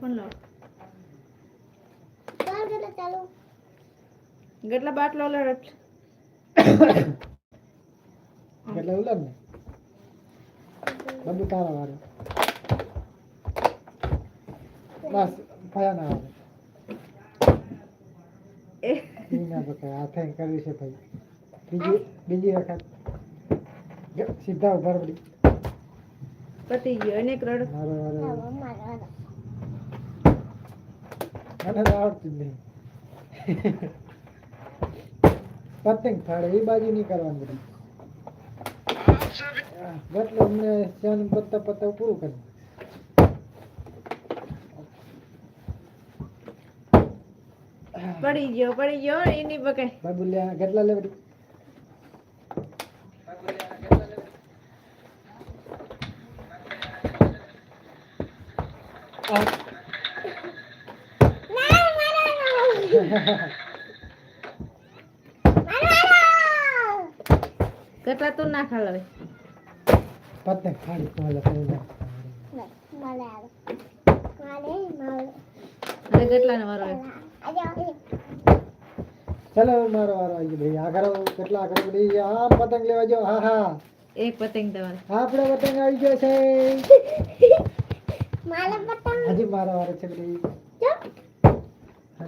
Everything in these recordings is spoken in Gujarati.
ફોન લાવ. કેટલા બાટલો લડત એટલે ઉલર ને. બધું તારા વાળું બસ ફયા ના આવે. ના બતાવે કર્યું છે ભાઈ. બીજી બીજી વખત. સીધા ઊભા પડી પતી ગયો. અને એક રડ. મને તો આવડતું જ નહીં. પતંગ ફાડે એ બાજુ નહીં કરવાનું બધું. એટલે અમને સેન પત્તા પત્તા પૂરું કરી પડી ગયો પડી ગયો એની પકાય ભાઈ બોલ્યા કેટલા લે બધી કેટલા તું ના ખાલ હવે પતંગ ફાડી તો ઓલા પહેલા. મારે આવે મારે મારે અને કેટલા ને વારો આજે ચલો મારો વારો આવી ગયો ભાઈ. આગળ કેટલા આગળ બધી આમ પતંગ લેવા જાઓ. હા હા. એક પતંગ તમારે. આપણો પતંગ આવી ગયો છે. મારે પતંગ. હજી મારો વારો છે બધી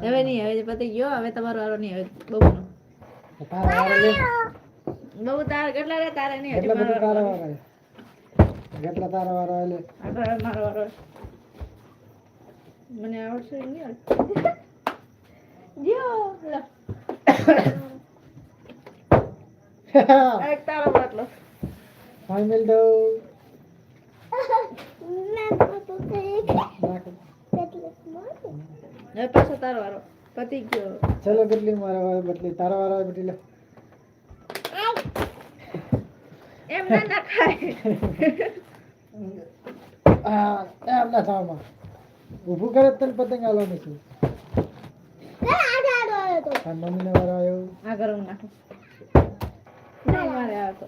હવે નહીં હવે પતી ગયો હવે તમારો વારો નહીં હવે બહુ તારો બહુ તાર કેટલા રે તારે નહીં કેટલા બધા તારા વારો કેટલા તારા વારો લે આગળ મારો વારો મને આવડશે નહીં જો લો એક તારો બાટલો ફાઇનલ દો ના તો. કેટલી મારે હવે પાછો તારો વારો. પતી ગયો. ચલો કેટલી મારા વારો બદલી. તારો વારો બદલી લે. એમ ના ના ખાય આ એમ ના થાવમાં ઊભું કરે તને પતંગ આલવાની છે. આડો આડો આવ્યો તો. તાર મમ્મીનો વારો આવ્યો? આ ગરમ નાખો. મારે આવતો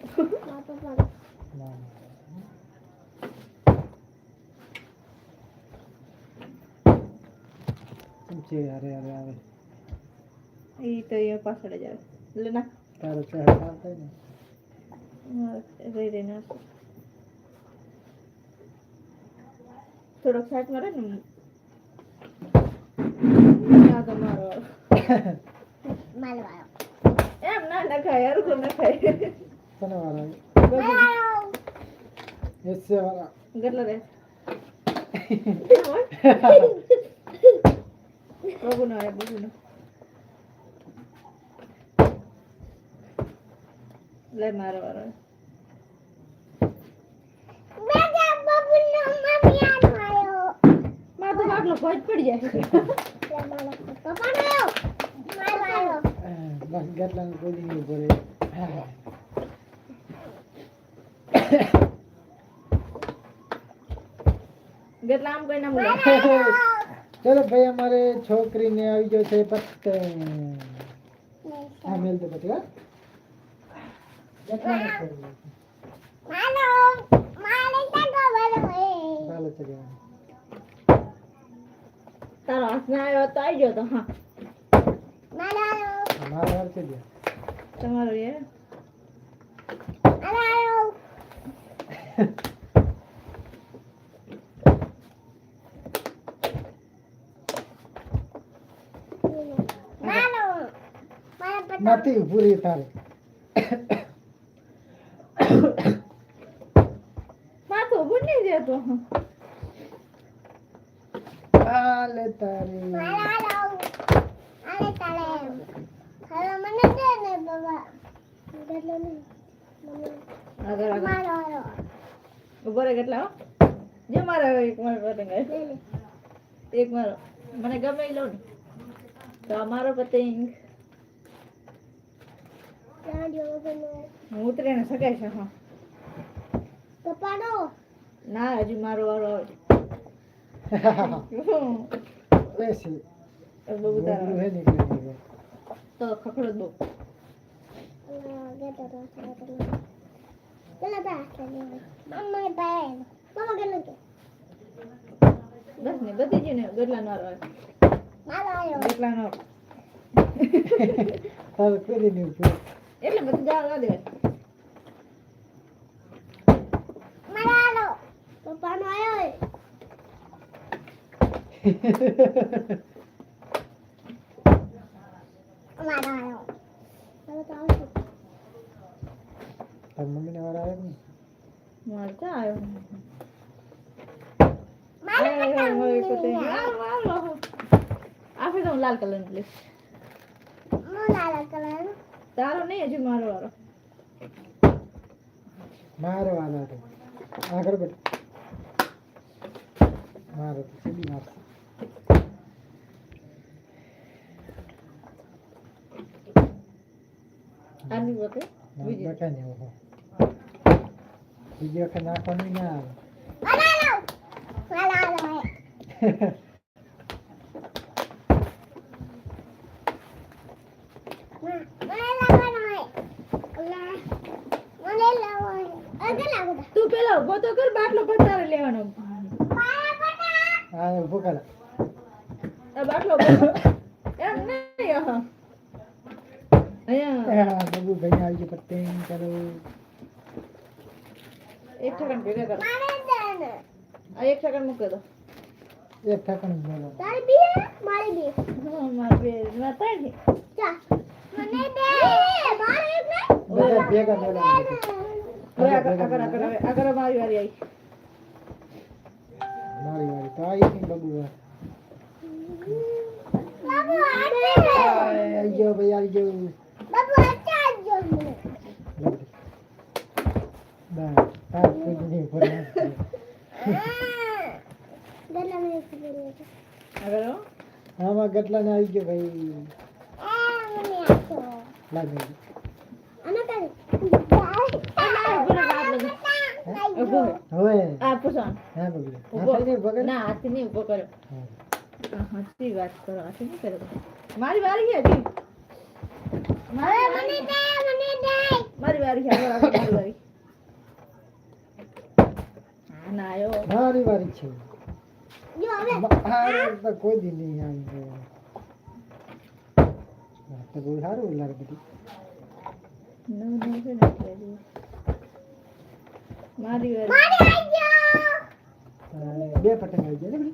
મારા ના. છે અરે અરે આવે એ તો એ પાછળ જ આવે. એટલે ના. તારો ચહેરો થાય ને. રહી રહીને આવશે. થોડોક સાઈડમાં રહે ને. તો મારો વારો. મારો વાળો એમ ના ના ખાય હરખું ના ખાય તને મારો વાળો એસે વાળા. કેટલો રે. બબુનો આવે બબુનો લે મારો વારો મેજા બબુનો મમ્મી આયો મારો તો બાટલો ભોજ પડી જાય લે મારો પપ્પાનો મારો વાળો બસ કેટલા કોઈ નહીં પડે કેટલા આમ કઈ ના બોલે ચલો ભાઈ અમારે છોકરીને આવી ગયો છે પતંગ હા મેલ દે પછી હા? કેટલાને ખોઈ? મારો મારે ટકો વાળો એ ચાલો ચલો. તારો હાથ ના આવ્યો તો આવી ગયો તો હા. મારો મારા વાર છે ગયા તમારો એ મારો મારો મારા પતંગ નથી પૂરી થાય માથું નહીં જતું આલે તારી. મારો આલે મને દે ને બાબા એટલે નહીં આગળ આગળ. મારો ઊભો રે કેટલા હો? જો મારો એક મારો પતંગ એક મારો. મને ગમે લો લઉં ને. તો અમારો પતિ પતંગ. હું ઉતરીને સગાઈ છે હા. પપ્પાનો ના હજી મારો વારો આવે. તો ખખડો બહુ. બસ ને બધી જ ને ગરલા નો આવે. ગરલા નો તારે કરી એટલે બધું જવા ના દેવાય. મારો આવ્યો પપ્પાનો આવ્યો મારો આવ્યો મારો તો તાર મમ્મીને આવે ને મારે ક્યાં આવ્યો પપ્પા એ, એ, એ, મમ્મી આ, આ, આ. આપણે તો હું લાલ કલરનું લઈશ લાલ કલર તારો નહીં હજુ મારો વારો મારો વાર આવે આગળ બેઠ મારો તો સીધી નાખ આની વખતે બીજી. બકા ને ઓહો બીજી વખત નાખવાનું ના આવે મારો આવ્યો મારો આવ્યો મને લાવવાનો હોય મને લાવવાનો અગર લાવો તું પેલા ઊભો તો કર બાટલો પણ તારે લેવાનો. પાયા પટા હા ઊભું કર. આ બાટલો ઊભો કર. એમ નહીં હા. અહીંયા. હા બબુ ભાઈ આવી ગયો પતંગ કરો. એક સેકન્ડ ભેગા કર. મારે જાને આ એક સેકન્ડ મૂકી દો. એક ઠાકણ બોલો તારી બી મારી બી. હા, મારે બે મારે ત્રણ છે. ચા મને દે મારે એક ને બધા ભેગા બોલાવી હવે આગળ આગળ આગળ હવે આગળ મારી વારી આવી મારી વાળી તો આવી નહીં બબુ વાર બાબુ આટે આવી ગયો ભાઈ આવી ગયો બાબુ આટે આવજો મને બસ તાર કોઈ નહીં ભરવા ગલા મને ખબર આગળ હો. આમાં ગટલા ને આવી ગયો ભાઈ આ મને આપો લાગે મારી વારી હજી મારી વારી મારી વારી મારી વારી છે કોઈ દી નહીં આવી બહુ સારું લાગે બધું નવ નવ. મારી વારી બે પતંગ આવી ગયા ને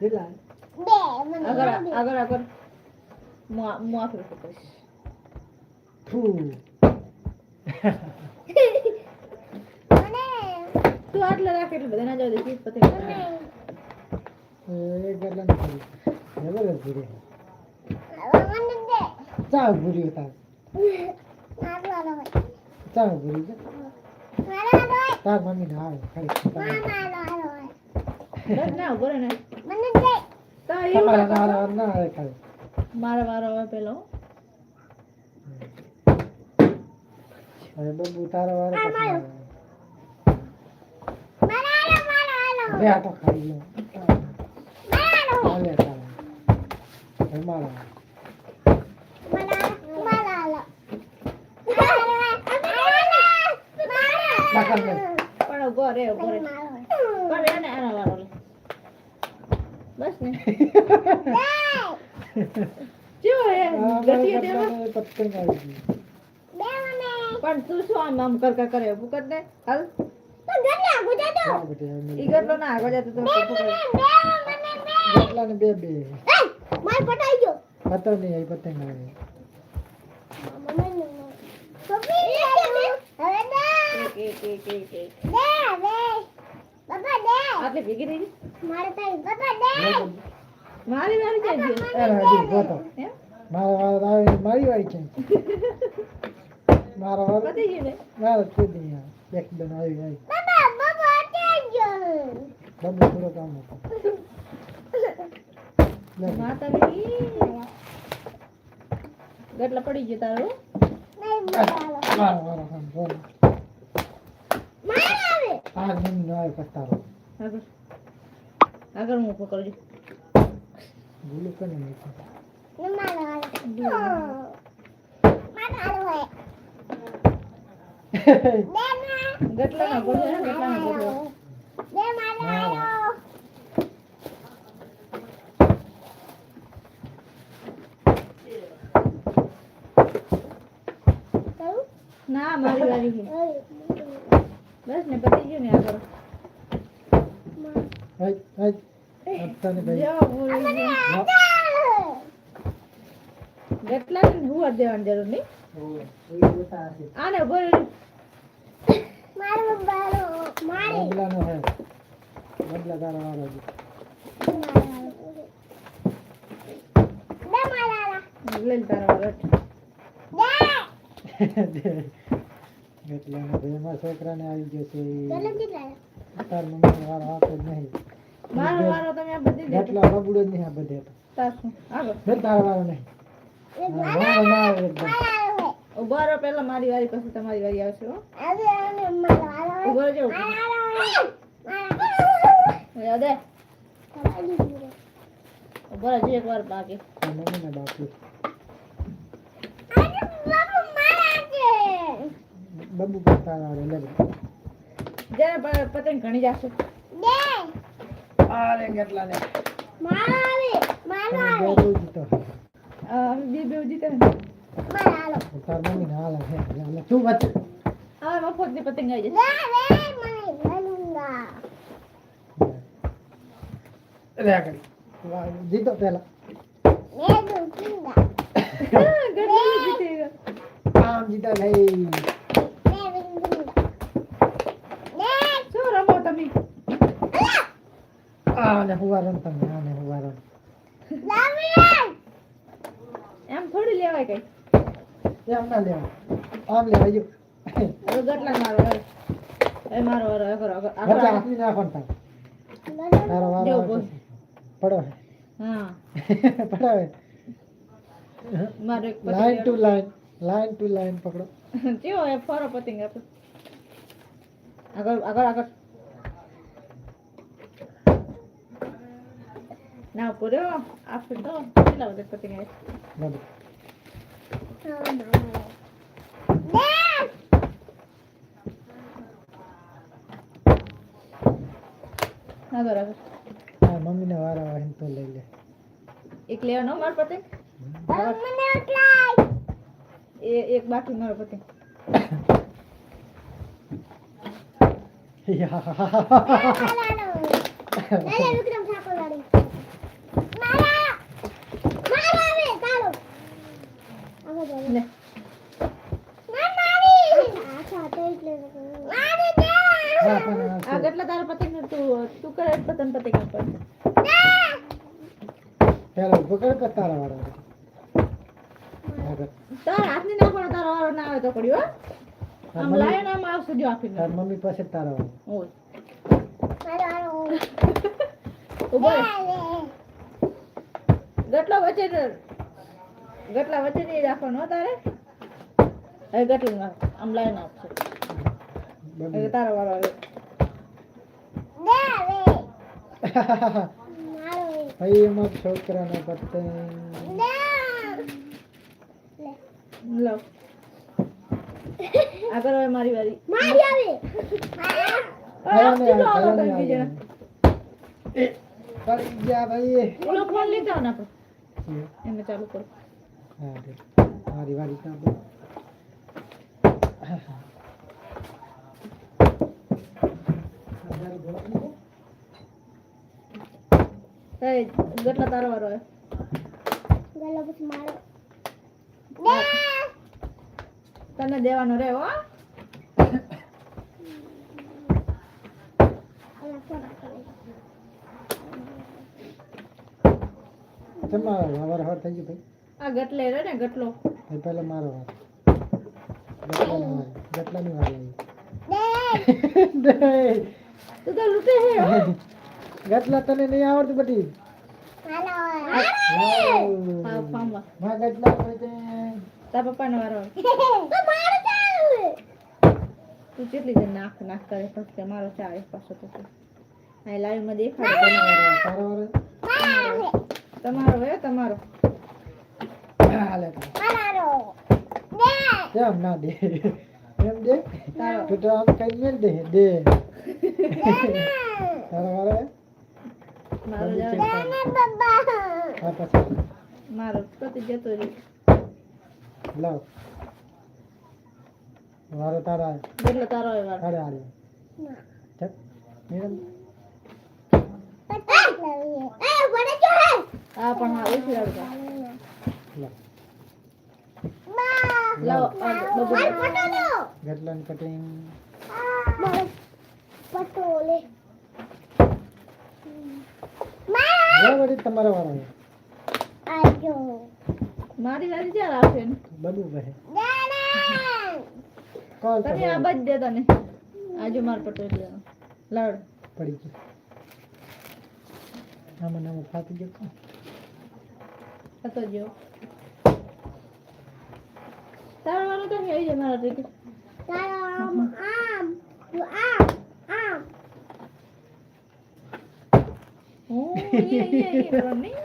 કેટલા બે આગળ આગળ આગળ હું તું આટલા રાખ એટલે બધા ના જાવ દે ચીજ પતંગ મને. એ ગટલા ને કરી જબરદસ્ત ભૂરી હવે મને દે. ચા ભૂરી હતા તાર મમ્મી ને આવે ખાલી આલો હોય. બસ ના ઊભો ને. મને દે. તો તમારા ના ના ના આવે ખાલી. મારો વારો હવે પેલો. હવે બબુ તારો વારો પછી. આવે. બે આટો ખાઈ લો હાલે. હવે મારો. આવે. મારો મારો પણ ઊભો રે ઊભો રે. પણ એને આનો વારો લે. બસ ને. આ ગતિએ મારા દેવા પતંગ આવી પણ તું શું આમ આમ કર કર કરે ઊભું કર દે. હાલ. ના આગળ જતો તો બે બે પતંગ નહીં આવી પતંગ આવે. એક એક એક એક. એક આટલી ભેગી થઈ મારે તારી બાબા દે. મારી વારી જાય અરે હજી ગોતો. મારા વાળો મારી વાળી છે. મારા વાળો પતી ગયું ને? મારો ખુદ નહીં આવે એકદમ આવી આવી બાબા બાબા અત્યારે ગયો. બબુ થોડો કામ હતો. લે. માતાજી. ગટલા પડી ગયો તારો નહીં મારો મારે આ ગમ ન આવે પસ્તાવો આગળ. આગળ મૂકો કરજો. બોલો કોને મૂકો? ગટલાના બોલો ગટલાના બોલો બે મારો ના મારી વારી છે. બસ ને પતી ગયું ને આ કરો હાય હાય આપતા ભાઈ જો બોલી ગયો. ને હુવા દેવાની જરૂર નહીં. આને બોલી મારો બારો, મારી. બદલાનો હે બદલા તારો વાળો છે. દે મારા. લઈ તારા વાળો દે. બદલાનો ભાઈ અમારા છોકરાને આવી ગયો છે ચલો કેટલા? તાર મમ્મીનો વારો આપે જ નહીં મારો વારો તમે આ બધી દે એટલા બબડો જ નહીં આ બધે તો. તારશું આગળ બે તારો વારો નહીં એક હા, મારા વારો ના આવે એકદમ વાળો. ઊભા રહો પહેલા મારી વારી પછી તમારી વારી આવશે હો હવે આને મારો વાળો. ઊભો રહેજો મારો વાળો. મારો. દે તમારી જોડે. ઊભો રહેજો એક વાર બાકી તાર મમ્મીને બાપુ આને બાબુ મારા છે. બબુ પણ તારા વાળો લે ભાઈ. જ્યારે પ- પતંગ ઘણી જશે દે. અરે કેટલા ને મારો આવે. મારો તમે આવે. બે બહુ જીતો અમે બે બે જીતે ને મારો હાલો. તાર મમ્મીને હાલ હે હાલ શું વચ્ચે હવે મફતની પતંગ આવી જશે લે, લે, મને લલુંગા. રે આગળ વાહ, જીતો પેલા લે, દુખુંગા. ઘણી જીતે ગયો. આમ જીતા લઈ લે, દુખુંગા. લે. શું રમો તમે આને હુવારણ તમે આને હુવારણ લાવી. એમ થોડી લેવાય કઈ. એમ ના લેવા આમ લેવા જો. ગટલા મારો એ મારો વારો આગળ વચ્ચે આગળ આપી નાખો ને તાર વારો. પડો હા. પડો મારો line to line line to line પકડો. ચેવો એ ફરો પતંગ આપો. આગળ આગળ આગળ. ના પૂર્યો આપે તો કેટલા બધા પતંગ આવે બધું હા, મારો. લે. આગળ આગળ હા મમ્મીને વારો આવે ને તો લઈ લે એક લેવાનો મારો પતંગ હવે મને ઉઠલાય. એ એક બાકી મારો પતંગ મારાનો. લે, લે, વિક્રમ ઠાકોર વાળી. મારા. મારા આવે, તારો. આગળ જાઓ. લે ના, મારી. આછા, તો એટલે મારી દે. હા પણ આ આ છે. કેટલા તારા પતંગ તું તું કરે પતંગ પતંગ આપે દે. પેલો પકડ કે તારા વાળો આવે. આગળની ના પડે તારો વારો ના આવે તો પડ્યો હો. આમ મમ્મી- લાયો ને આમ આવશે જો આપી તાર મમ્મી પાસે તારો તારા ઓય ઊભો. ગટલા વચ્ચે ગટલા વચ્ચે નહીં રાખવાનો હો તારે હવે ગટલું નાખ આમ લાઈન આપશે હવે. તારો વારો આવે. ભાઈ એમાં છોકરાનો પતંગ. લે. આગળ હવે મારી વારી. મારી આવે. ગટલા તારો વારો આવે પછી મારો. તને દેવાનો રે હો. તમારો વાર વાર થઈ ગયું ભાઈ? આ ગટલે રે ને ગટલો. ભાઈ પહેલા મારો વાર. ગટલાની વાર ગટલાની વાર આવી દે. તું તો લૂટે છે ગટલા તને નહીં આવડતું બધી? માં ગટલા હોય તે તાર પપ્પાનો વારો મારો તું કેટલી જણ નાખ નાખ કરે ફક્ત મારો ચા એક પાછો તો આ લાઈવમાં દેખાડે વારો વાર. તમારો હે તમારો હાલે તો. મારો. દે. કેમ ના દે એમ દે તારો તું તો આમ કઈ મેલ દે દે ને. તારો વાર મારો જાવ છે. બાબા. મારો પતિ જતો રહ્યો લાવ. વારો તારા એટલે તારો એ વાર. તારે આલે ચક મેડમ પચાસ લાવીએ એ વડે જો હે આ પણ હા લો બા લાવો ગટલાન કટિંગ મારો ફોટો લે મારા હવે વળી તમારો. આજો મારી વારી ક્યાં રાખે ને? બધું કહે કોલ તને આ બાજ દે તને. આજે માર પટો દેવાનો લડ. પડી ગયો. આમાં ને આમાં ફાટી ગયો હતો જો તારો વાળો તો નહીં આવી જાય મારા ટિકિટ તારો આમ આમ તું આમ આમ. હું એ એ એ કરવાનું નહીં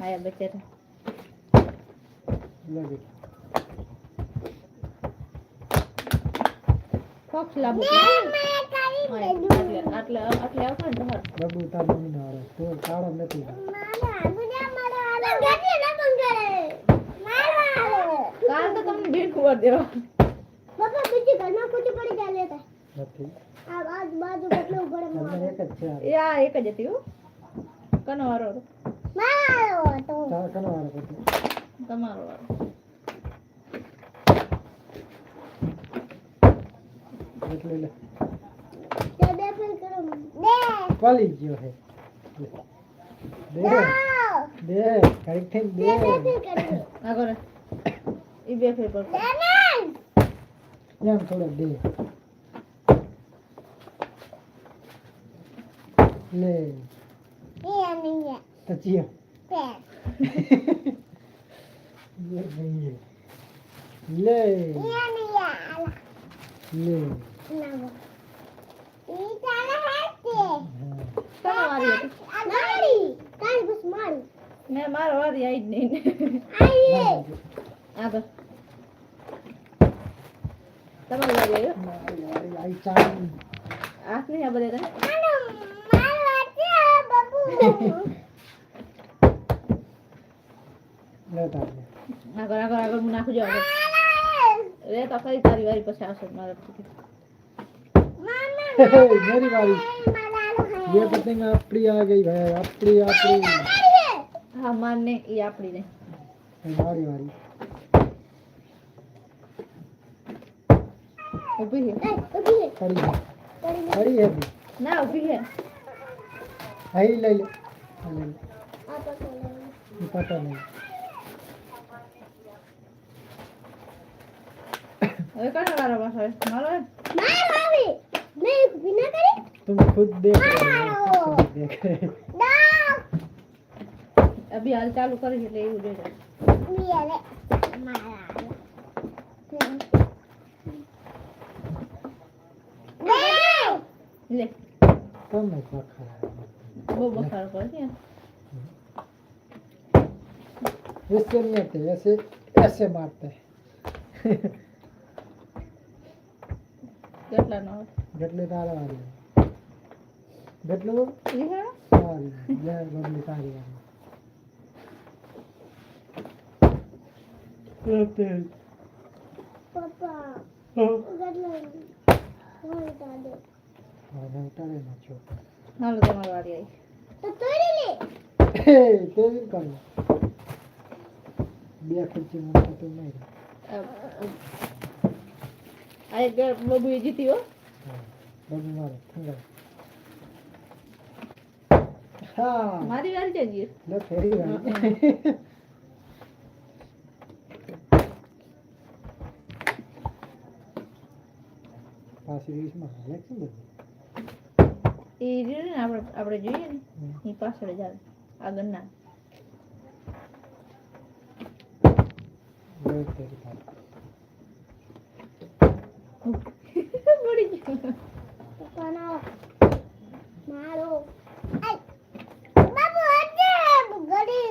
આયા બચારા. લો બેટી. ફોક્સ લાવો મેં કરી દીધું આટલે આટલે આવશે ને તમારે બબુ તાર મમ્મી નો વારો તો કાળો નથી મારા ગુજા મારો આલો ગટી ના બંગરે મારો આલો કાલ તો તમને ભીડ ખબર દેવા બાપા બીજી ઘરમાં કુટી પડી જાય લેતા નથી આ બાજુ બાજુ કેટલું ઉભરે અંદર એક જ છે આ. એ આ એક જ હતી હો કનો વારો હતો? મારો તો તારા કનો વારો પછી તમારો વાળો એટલે લે તે બે. ફેર કરો બે. કોલી ગયો હે દે દો થઈ બે દે ફેર કરી આ કરે. ઈ બે ફેર પર. એમ થોડો દે લે. એ નહીં તો ચિયો તે લે લે મેં મારો વારી આવી જ નહીં આગળ તમારી વારી આવ્યો હાથ આનો મારો છે બાબુ લે તાર આગળ આગળ આગળ હું નાખજો આગળ આલા રે તો ફરી તારી વારી પછી આવશે મારા ટિકિટ મામા मेरी बारी મારા ये पतंग अपनी आ गई भाई अपनी अपनी હા માર ને એ આપડી ને हमारी बारी ઊભી છે ઉભી રે खड़ी है કરી લે खड़ी है भी ના ઊભી છે है ले ले हाँ, ले ले આ તો લે ये पता नहीं तुम खुद देख मारो देख अभी हाल चालू कर ले उड़े जा ये ले मारा। ले। तुम एक बखार वो बखार कर दिया। इसके लिए ऐसे ऐसे मारते हैं। કેટલા નો જેટલે જેટલું? એ સારી જય બે ખુરચી તો નહીં આ બબુ એ જીતી હો. હા મારે થંગા હા મારી વારી છે લે ફેરી વાળી પાછી વીસમાં હાલે છે બધું એ રહ્યું ને આપણે આપણે જોઈએ ને. એ પાછળ જ આવે. આગળ ના લે તેરી પાસે પડી ગયું પપ્પાનો મારો ગડી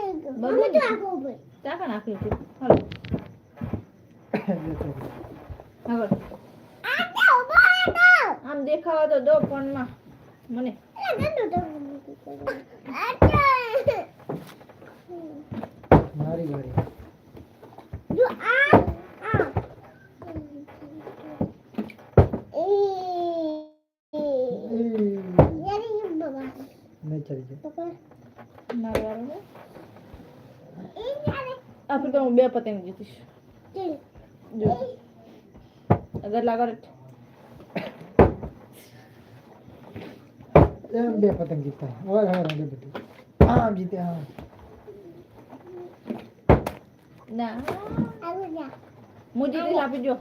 આમ દેખાવા તો દો મને. મારી વાળી જો આ આ મારો વારો છે ઈ ક્યારે? આ ફિર તો હું બે પતંગ જીતીશ ચલ. જો અગર લાગર એમ બે પતંગ જીતા હવે હવે રંગે બધું આમ જીતે આમ ના આવું જા. હું જીતીશ આપી જો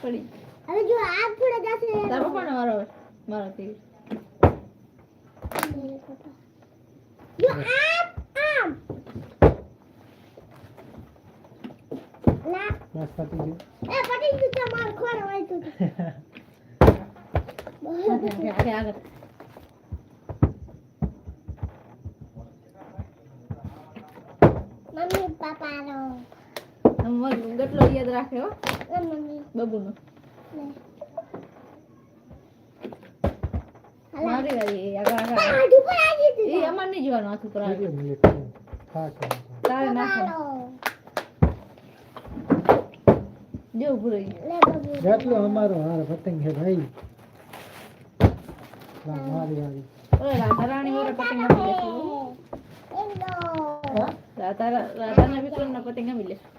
પડી હવે જો આ થોડા જશે તારો પણ મારો હવે મારો થઈ જો આમ આમ ના બસ પતી ગયું એ પટી ગયું છે માર ખોર વાળતું આગળ આગળ આગળ મમ્મી પાપાનો આમ ગટલો યાદ રાખે હો એ મમ્મી બબુનો લે મારી વારી આગળ આગળ આ ઢુકર આવી એ ગયું અમાર નહીં જોવાનું હાથ ઉપર આવે કેટલી મિનિટ થઈ? થાક લાગે. તારે નાખવાનું જો ભૂલી જેટલો અમારો હાર પતંગ છે ભાઈ. મારી આવી ઓય રાધા પતંગ આપી લેશું રાધા રાધાના વિક્રમના પતંગ લેશું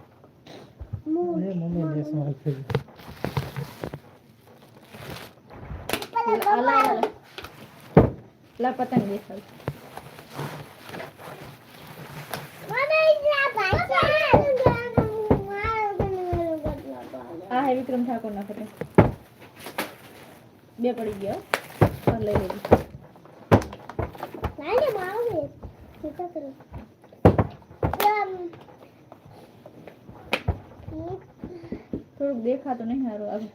મમ્મી લા. લા પતંગ મને ઈજા ભાઈ આ હે વિક્રમ ઠાકોર ના પતંગ બે પડી ગયા લઈ આમ. થોડુંક દેખાતું નહીં સારું આવે.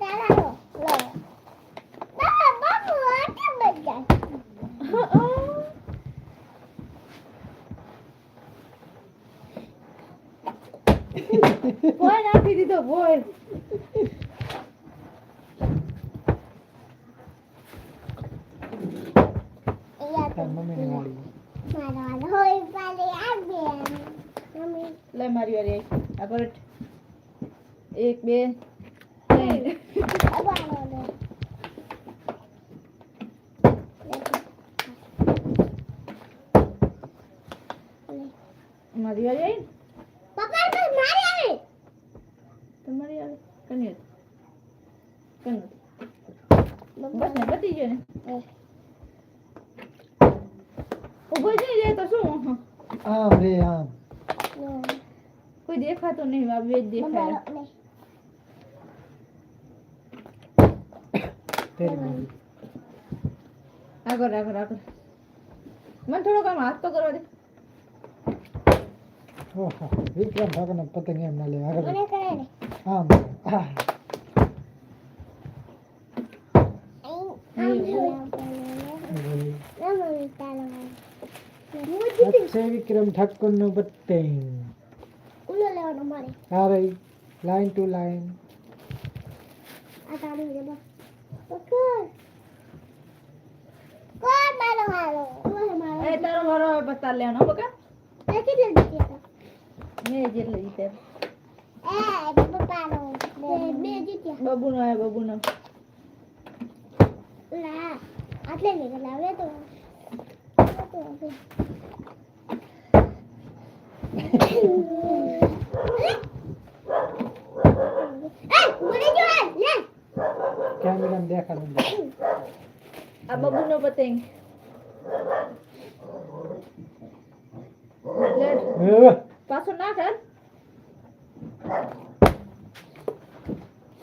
દાદા લો બાબા બાબુ આટલા બધા ભોય નાખી દીધો ભોય અહીંયા તાર મમ્મી ને વાળી મારો હોય પાલે આવે મમ્મી લે મારી વારી આવી આગળ હટ. એક બે ત્રણ અબારો લે મારી વારી આવી પપ્પા તો મારી આવે તમારી આવી કન્યા. કન્યા. બસ ને પતી ગયો ને ઊભો જઈ જાય તો શું? આમ રે આમ. કોઈ દેખાતો નહીં આ બે જ દેખાય તેરી બાજુ. આગળ આગળ આગળ. મને થોડોક આમ હાથ તો કરવા દે. ઓહો વિક્રમ ઠાકોર પતંગ એમ ના લે આગળ. મને કરે ને આમ આહ. અક્ષય વિક્રમ ઠાકોરનું પતંગ. ઉલો લેવાનો મારે. આ રહી લાઈન ટુ લાઈન. આ પકડ કોણ મારો એ તારો હવે પત્તા લેવાનો બકા. એ કેટલી દીધી હતા મેં જેટલે જીતે. એ પપ્પાનો બબુનો હે બબુનો. લા આટલે નહીં લાવે તો આ, કેમેરા દેખાડું આ બબુનો પતંગ લે પાછો નાખ હાલ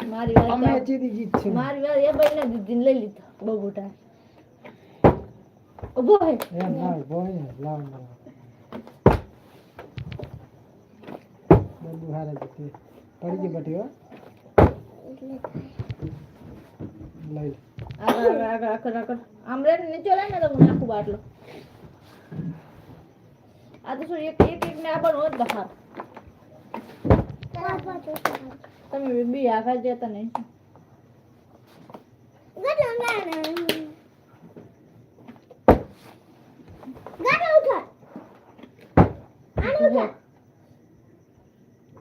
મારી વાત અમે તો- જીતી જીત છે મારી વાત એ ભાઈને દીદીને લઈ લીધો બબુટા ઊભો હે એમ ના બોય લાવ ના બધું હારે જીતી પડી ગઈ બટી હો લઈ લે. આગળ આગળ આગળ આગળ આમ રે નીચે લે ને તો હું નાખું બાટલો આ તો શું એક એક એક ને આપણ હોત બહાર પાપા તો તમે બી આગળ જતા નહીં ગટો ના ગટો ઉઠા આનો ઉઠા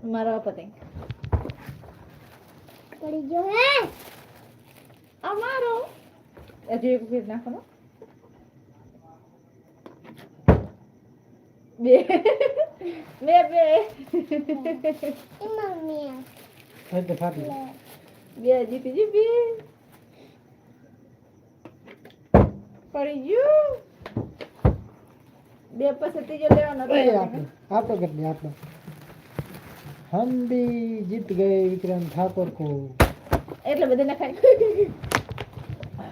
મારા પતંગ પડી ગયો હે આ મારો હજી એક ફીર નાખો ને બે બે બે એ મમ્મી એટલે ફાટી લે બે જીતી જી બે પડી ગયું બે પછી ત્રીજો લેવાનો એ આપણે આપણો કેટલી આપણો हम भी जीत गए विक्रम ठाकुर को એટલે બધે નખાય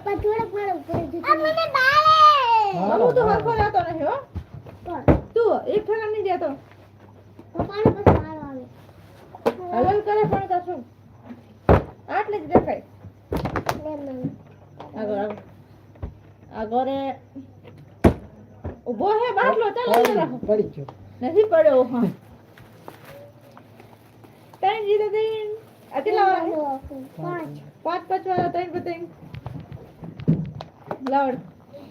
પણ થોડુંક મારું કરી દીધું આ મને બારે હા. હું તો હરખો રહેતો નહીં હો. પણ તું એક ઠેકાણ નહીં જતો પપ્પાને પછી મારો આવે હલન કરે પણ તો શું? આટલે જ દેખાય. લે મને આગળ આગળ. આગળ એ ઊભો હે બાટલો ચાલો અંદર રાખો. પડી ગયો. નથી પડ્યો હા ત્રણ જીતો ત્રણ. આ કેટલા વાળા પાંચ. પાંચ પાંચ વાળા ત્રણ પતંગ લાવડ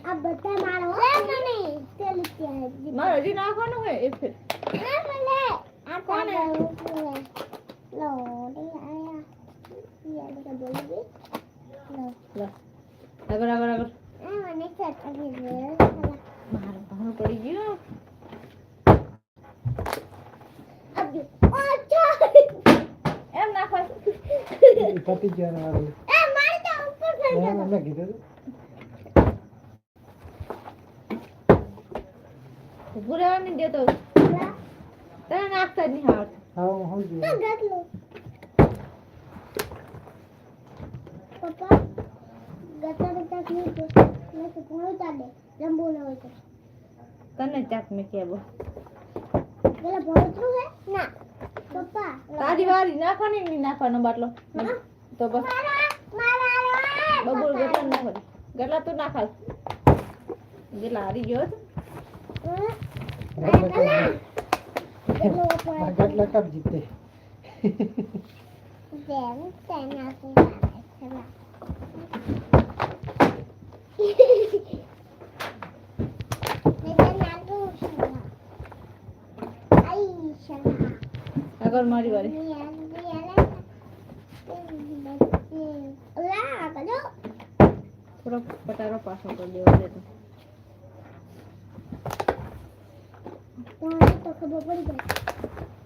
આ બધા મારો લે મને. તેલ ત્યાં મારે હજી નાખવાનું હે એ ફેર. ના મને. આ કોને? લો ડી આયા યા કે બોલી લો. લા. આગળ આગળ આગળ મને ચટ આવી ગયો મારું ભાણું પડી ગયું. એમ નાખવા પતી ગયો એ મારી તો ઉપર થઈ એમ ગયો કીધું હતું. ઊભું રહેવાનું દેતો. તને નાખતા જ નહીં આવડતું હા હું પપ્પા ગટર તક નહીં તો નથી ઘણું જંબુ ન હોય તને ચાક મેં કેવો પેલા ભણતરું હે? ના. પપ્પા. તારી વારી નાખવાની નહીં નાખવાનો બાટલો? હા. તો બસ. મારા મારા બબુલ ગટલા નાખો ગટલા તું નાખાલ ગટલા હારી ગયો છે ગટલો કપ આ ગટલો કપ જીતે Then, then I think I આગળ મારી વારી થોડો પટારો પાછો કરી દેવો છે તો તો ખબર પડી જાય